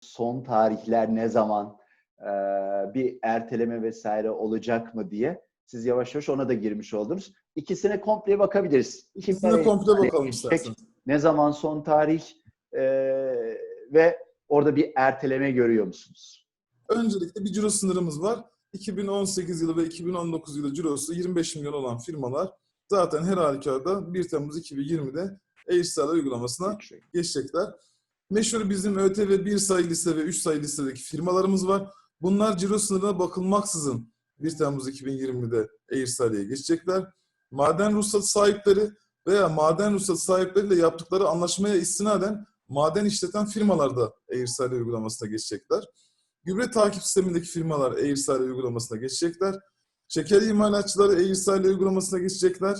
son tarihler ne zaman e, bir erteleme vesaire olacak mı diye siz yavaş yavaş ona da girmiş oldunuz. İkisine komple bakabiliriz. İkisine komple hani bakalım istersen. Ne zaman son tarih e, ve orada bir erteleme görüyor musunuz? Öncelikle bir ciro sınırımız var. 2018 yılı ve 2019 yılı cirosu 25 milyon olan firmalar zaten her halükarda 1 Temmuz 2020'de e-işsel uygulamasına geçecekler. Meşhur bizim ÖTV 1 sayı liste ve 3 sayı listedeki firmalarımız var. Bunlar ciro sınırına bakılmaksızın 1 Temmuz 2020'de e-işsel'e geçecekler. Maden ruhsatı sahipleri veya maden ruhsatı sahipleriyle yaptıkları anlaşmaya istinaden maden işleten firmalar da e-işsel uygulamasına geçecekler. Gübre takip sistemindeki firmalar e-işsel uygulamasına geçecekler. Şeker imalatçıları e-işsel uygulamasına geçecekler.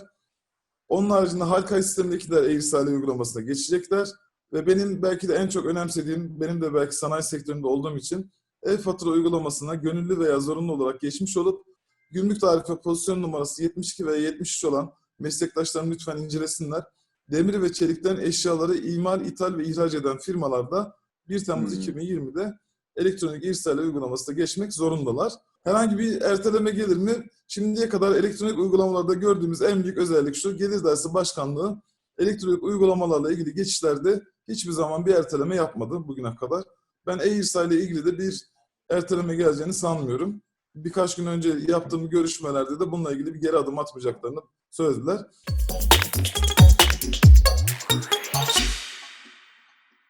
Onun haricinde halka sistemindekiler e-işsel uygulamasına geçecekler. Ve benim belki de en çok önemsediğim, benim de belki sanayi sektöründe olduğum için e-fatura uygulamasına gönüllü veya zorunlu olarak geçmiş olup gümrük tarife pozisyon numarası 72 veya 73 olan meslektaşlarım lütfen incelesinler. Demir ve çelikten eşyaları imal, ithal ve ihraç eden firmalarda 1 Temmuz Hmm. 2020'de elektronik irsal uygulamasına geçmek zorundalar. Herhangi bir erteleme gelir mi? Şimdiye kadar elektronik uygulamalarda gördüğümüz en büyük özellik şu. Gelir Dairesi Başkanlığı elektronik uygulamalarla ilgili geçişlerde hiçbir zaman bir erteleme yapmadı bugüne kadar. Ben e-irsal ile ilgili de bir erteleme geleceğini sanmıyorum. Birkaç gün önce yaptığım görüşmelerde de bununla ilgili bir geri adım atmayacaklarını söylediler.